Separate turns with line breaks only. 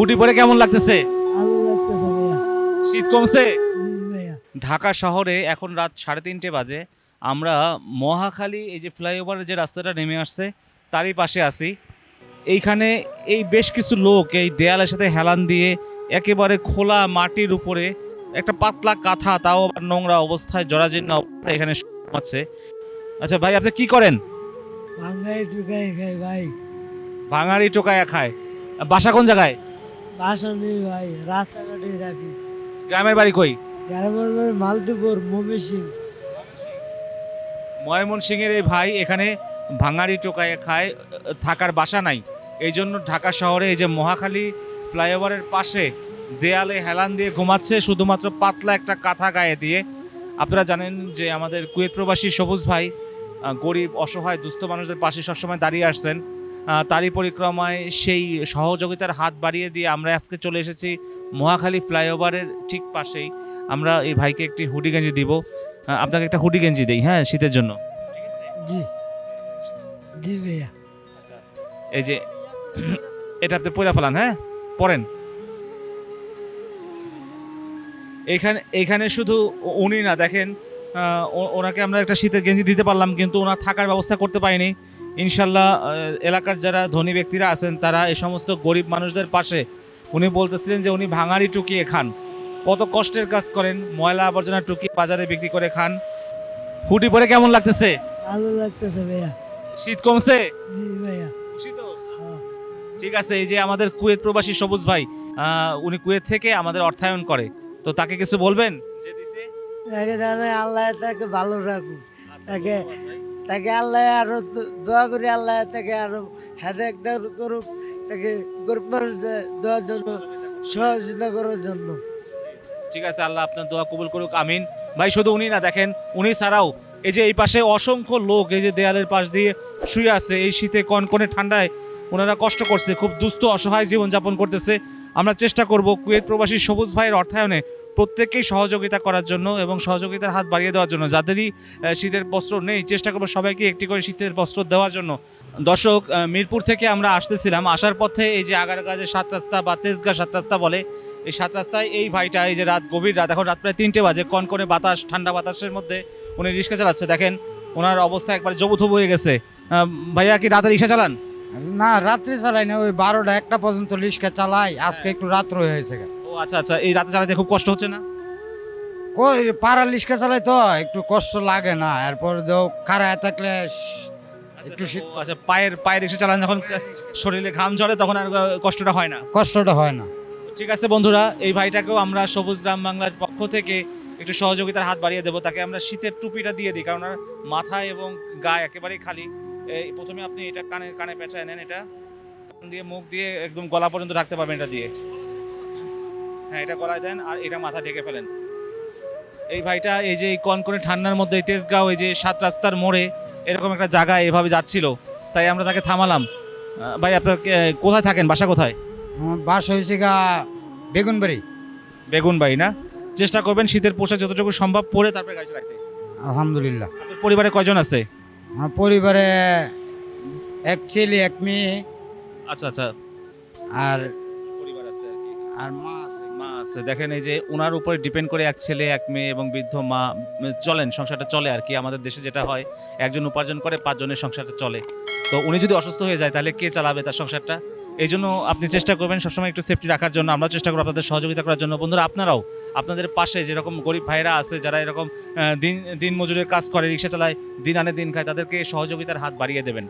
Hoodie পরে কেমন লাগতেছে? শীত কমছে? ঢাকা শহরে এখন রাত সাড়ে তিনটে বাজে। আমরা মহাখালী এই যে ফ্লাইওভারের যে রাস্তাটা নেমে আসছে তারই পাশে আছি। এইখানে এই বেশ কিছু লোক এই দেয়ালের সাথে হেলান দিয়ে একেবারে খোলা মাটির উপরে একটা পাতলা কাঁথা তাও আবার নোংরা অবস্থায় জরাজীর্ণ অবস্থায় এখানে আছে আচ্ছা ভাই আপনি কি করেন?
ভাঙ্গাই টুকাই খাই ভাই।
ভাঙাড়ি টোকায় খায়। বাসা কোন জায়গায়?
বাসা নেই ভাই রাস্তাঘাটে থাকি
গ্রামের বাড়ি কই?
গ্রামের বাড়ি মালদীপুর মমি সিং
ময়মনসিংহের এই ভাই এখানে ভাঙাড়ি টোকায় খায় থাকার বাসা নাই। এই জন্য ঢাকা শহরে এই যে মহাখালী ফ্লাইওভারের পাশে দেয়ালে হেলান দিয়ে ঘুমাচ্ছে শুধুমাত্র পাতলা একটা কাঁথা গায়ে দিয়ে। আপনারা জানেন যে আমাদের কুয়েত প্রবাসী সবুজ ভাই গরিব অসহায় দুস্থ মানুষদের পাশে সবসময় দাঁড়িয়ে আসছেন। তারই পরিক্রমায় সেই সহযোগিতার হাত বাড়িয়ে দিয়ে আমরা আজকে চলে এসেছি মহাখালী ফ্লাইওভারের ঠিক পাশেই। আমরা এই ভাইকে একটি হুডি গেঞ্জি দিব। আপনাকে একটা হুডি গেঞ্জি দিই হ্যাঁ শীতের জন্য।
জি। জি ভাইয়া।
এই যে এটা আপনি পয়লা ফেলান হ্যাঁ পড়েন এইখানে এইখানে শুধু উনি না দেখেন ওনাকে আমরা একটা শীতের গেঞ্জি দিতে পারলাম কিন্তু ওনার থাকার ব্যবস্থা করতে পারিনি। ইনশাল্লাহ এলাকার যারা ধনী ব্যক্তিরা আছেন তারা এই সমস্ত গরিব মানুষদের পাশে। উনি বলতেছিলেন যে উনি ভাঙাড়ি টুকিয়ে খান। কত কষ্টের কাজ করেন ময়লা আবর্জনা টুকিয়ে বাজারে বিক্রি করে খান। হুডি পরে কেমন লাগতেছে?
ভালো লাগতেছে ভাইয়া।
শীত কমছে?
জি ভাইয়া।
খুশি তো?
হ্যাঁ।
ঠিক আছে এই যে আমাদের কুয়েত প্রবাসী সবুজ ভাই উনি কুয়েত থেকে আমাদের অর্থায়ন করে। তো তাকে কিছু বলবেন? যে দিছে?
আল্লাহ তাকে ভালো রাখুক।
আচ্ছা,
তাকে-। তাকে আল্লাহ আরও দোয়া করি, আল্লাহ তাকে আরও হেদায়ত করুক, তাকে গরিব মানুষ দেওয়ার জন্য সহযোগিতা করার জন্য।
ঠিক আছে, আল্লাহ আপনার দোয়া কবুল করুক, আমিন। ভাই, শুধু উনি না, দেখেন, উনি ছাড়াও এই যে এই পাশে অসংখ্য লোক এই যে দেয়ালের পাশ দিয়ে শুয়ে আছে, এই শীতে কনকনে ঠান্ডায় ওনারা কষ্ট করছে, খুব দুস্থ, অসহায় জীবন জীবনযাপন করতেছে। আমরা চেষ্টা করব কুয়েত প্রবাসী সবুজ ভাইয়ের অর্থায়নে প্রত্যেককেই সহযোগিতা করার জন্য এবং সহযোগিতার হাত বাড়িয়ে দেওয়ার জন্য। যাদেরই শীতের বস্ত্র নেই, চেষ্টা করব সবাইকে একটি করে শীতের বস্ত্র দেওয়ার জন্য। দর্শক মিরপুর থেকে আমরা আসতেছিলাম। আসার পথে এই যে আগারগা যে সাত রাস্তা বা তেজগা সাত রাস্তা বলে, এই সাত রাস্তায় এই ভাইটা, এই যে রাত গভীর রাত, এখন রাত প্রায় তিনটে বাজে কন কনকনে বাতাস, ঠান্ডা বাতাসের মধ্যে উনি রিক্সা চালাচ্ছে। দেখেন, ওনার অবস্থা একবার জবুথবু হয়ে গেছে। ভাইয়া কি রাতে রিক্সা চালান?
না রাত্রি চালাই না ওই বারোটা একটা পর্যন্ত রিক্সা চালাই। আজকে একটু রাত্র হয়েছে
ও আচ্ছা আচ্ছা এই রাতে চালাতে খুব কষ্ট হচ্ছে না?
কই পাড়ার রিক্সা চালাই তো একটু কষ্ট লাগে না। এরপর দেও খারায় থাকলে একটু শীত
আচ্ছা পায়ের পায়ের রিক্সা চালান যখন শরীরে ঘাম ঝরে তখন আর কষ্টটা হয় না?
কষ্টটা হয় না।
ঠিক আছে বন্ধুরা এই ভাইটাকেও আমরা সবুজ গ্রাম বাংলার পক্ষ থেকে একটু সহযোগিতার হাত বাড়িয়ে দেবো। তাকে আমরা শীতের টুপিটা দিয়ে দিই কারণ মাথা এবং গায়ে একেবারেই খালি। এই প্রথমে আপনি এটা কানে কানে পেঁচায় নেন এটা। কান দিয়ে মুখ দিয়ে একদম গলা পর্যন্ত রাখতে পারবেন এটা দিয়ে। হ্যাঁ এটা গলায় দেন আর এটা মাথা ঢেকে ফেলেন। এই ভাইটা এই যে এই কনকনে ঠান্ডার মধ্যে এই তেজগাঁও এই যে সাত রাস্তার মোড়ে এরকম একটা জায়গায় এভাবে যাচ্ছিল তাই আমরা তাকে থামালাম। ভাই আপনার কোথায় থাকেন? বাসা কোথায়?
বাস হয়েছে গা বেগুনবাড়ি।
বেগুন বাড়ি না? চেষ্টা করবেন শীতের পোশাক যতটুকু সম্ভব পরে তারপরে গাড়ি চালাতে
আলহামদুলিল্লাহ।
পরিবারে কয়জন আছে?
আমার পরিবারে এক ছেলে এক মেয়ে।
আচ্ছা আচ্ছা।
আর
পরিবার আছে আর
মা আছে।
মা আছে। দেখেন এই যে ওনার উপরে ডিপেন্ড করে এক ছেলে এক মেয়ে এবং বৃদ্ধ মা চলেন সংসারটা চলে আর কি। আমাদের দেশে যেটা হয় একজন উপার্জন করে পাঁচজনের সংসারটা চলে। তো উনি যদি অসুস্থ হয়ে যায় তাহলে কে চালাবে তার সংসারটা? এই জন্য আপনি চেষ্টা করবেন সবসময় একটু সেফটি রাখার জন্য। আমরা চেষ্টা করব আপনাদের সহযোগিতা করার জন্য। বন্ধুরা, আপনারাও আপনাদের পাশে যেরকম গরিব ভাইরা আছে, যারা এরকম দিন দিন মজুরের কাজ করে, রিক্সা চালায়, দিন আনে দিন খায়, তাদেরকে সহযোগিতার হাত বাড়িয়ে দেবেন।